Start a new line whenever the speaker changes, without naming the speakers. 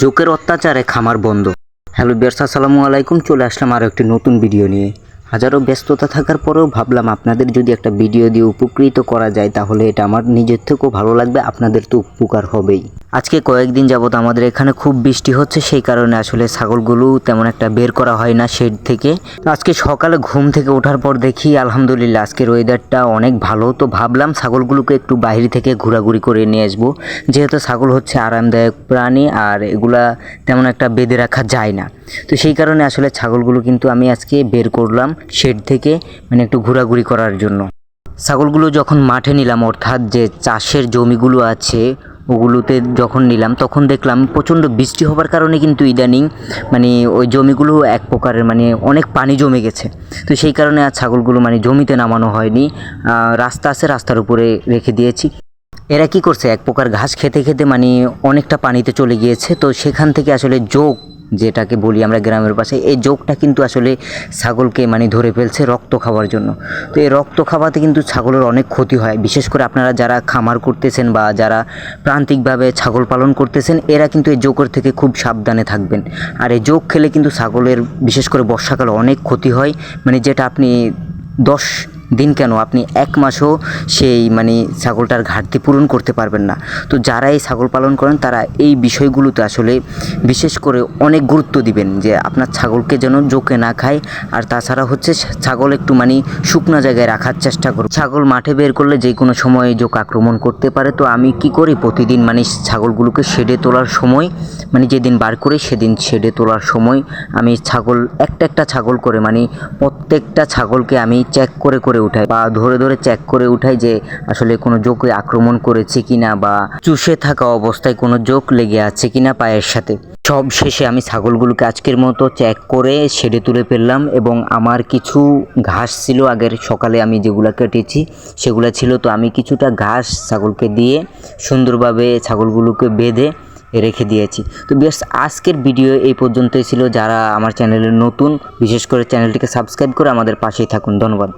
জোকের অত্যাচারে খামার বন্ধ। হ্যালো বিয়ার্স, আসসালামু আলাইকুম। চলে আসলাম আরও একটি নতুন ভিডিও নিয়ে। হাজারো ব্যস্ততা থাকার পরেও ভাবলাম আপনাদের যদি একটা ভিডিও দিয়ে উপকৃত করা যায়, তাহলে এটা আমার নিজের থেকেও ভালো লাগবে, আপনাদের তো উপকার হবেই। আজকে কয়েকদিন যাবত আমাদের এখানে খুব বৃষ্টি হচ্ছে, সেই কারণে আসলে ছাগলগুলো তেমন একটা বের করা হয় না শেড থেকে। আজকে সকালে ঘুম থেকে ওঠার পর দেখি, আলহামদুলিল্লাহ আজকের ওয়েদারটা অনেক ভালো। তো ভাবলাম ছাগলগুলোকে একটু বাইরে থেকে ঘোরাঘুরি করে নিয়ে আসব। যেহেতু ছাগল হচ্ছে আরামদায়ক প্রাণী আর এগুলা তেমন একটা বেঁধে রাখা যায় না। তো সেই কারণে আসলে ছাগলগুলো কিন্তু আমি আজকে বের করলাম শেড থেকে মানে একটু ঘোরাঘুরি করার জন্য। ছাগলগুলো যখন মাঠে নিলাম, অর্থাৎ যে চাষের জমিগুলো আছে ওগুলোতে যখন নিলাম, তখন দেখলাম প্রচণ্ড বৃষ্টি হবার কারণে কিন্তু ইদানিং মানে ওই জমিগুলো এক প্রকারের মানে অনেক পানি জমে গেছে। তো সেই কারণে আর ছাগলগুলো মানে জমিতে নামানো হয়নি। রাস্তা আছে, রাস্তার উপরে রেখে দিয়েছি। এরা কি করছে? এক প্রকার ঘাস খেতে খেতে মানে অনেকটা পানিতে চলে গিয়েছে। তো সেখান থেকে আসলে যোগ যেটাকে বলি আমরা গ্রামের পাশে, এই যোগটা কিন্তু আসলে ছাগলকে মানে ধরে ফেলছে রক্ত খাওয়ার জন্য। তো এই রক্ত খাওয়াতে কিন্তু ছাগলের অনেক ক্ষতি হয়। বিশেষ করে আপনারা যারা খামার করতেছেন বা যারা প্রান্তিকভাবে ছাগল পালন করতেছেন, এরা কিন্তু এই যোগের থেকে খুব সাবধানে থাকবেন। আর এই যোগ খেলে কিন্তু ছাগলের, বিশেষ করে বর্ষাকালে অনেক ক্ষতি হয়। মানে যেটা আপনি দশ দিন কেন? আপনি এক মাসও সেই মানে ছাগলটার ঘাটতি পূরণ করতে পারবেন না। তো যারা এই ছাগল পালন করেন, তারা এই বিষয়গুলোতে আসলে বিশেষ করে অনেক গুরুত্ব দিবেন যে আপনার ছাগলকে যেন জোকে না খায়। আর তাছাড়া হচ্ছে ছাগল একটু মানে শুকনো জায়গায় রাখার চেষ্টা করুন। ছাগল মাঠে বের করলে যে কোনো সময় জোক আক্রমণ করতে পারে। তো আমি কি করি? প্রতিদিন মানে ছাগলগুলোকে শেডে তোলার সময় মানে যেদিন বার করি সেদিন শেডে তোলার সময় আমি ছাগল, একটা একটা ছাগল করে মানে প্রত্যেকটা ছাগলকে আমি চেক করে করে উঠাই বা ধরে ধরে চেক করে উঠাই যে আসলে কোনো জোকে আক্রমণ করেছে কিনা বা চুষে থাকা অবস্থায় কোনো জোক লেগে আছে কিনা পায়ের সাথে। সব শেষে আমি ছাগলগুলোকে আজকের মতো চেক করে শেডে তুলে ফেললাম এবং আমার কিছু ঘাস ছিল আগের সকালে আমি যেগুলো কেটেছি, সেগুলো ছিল তো আমি কিছুটা ঘাস ছাগলকে দিয়ে সুন্দরভাবে ছাগলগুলোকে বেঁধে রেখে দিয়েছি। তো বেশ আজকের ভিডিও এই পর্যন্তই ছিল। যারা আমার চ্যানেলে নতুন, বিশেষ করে চ্যানেলটিকে সাবস্ক্রাইব করে আমাদের পাশেই থাকুন। ধন্যবাদ।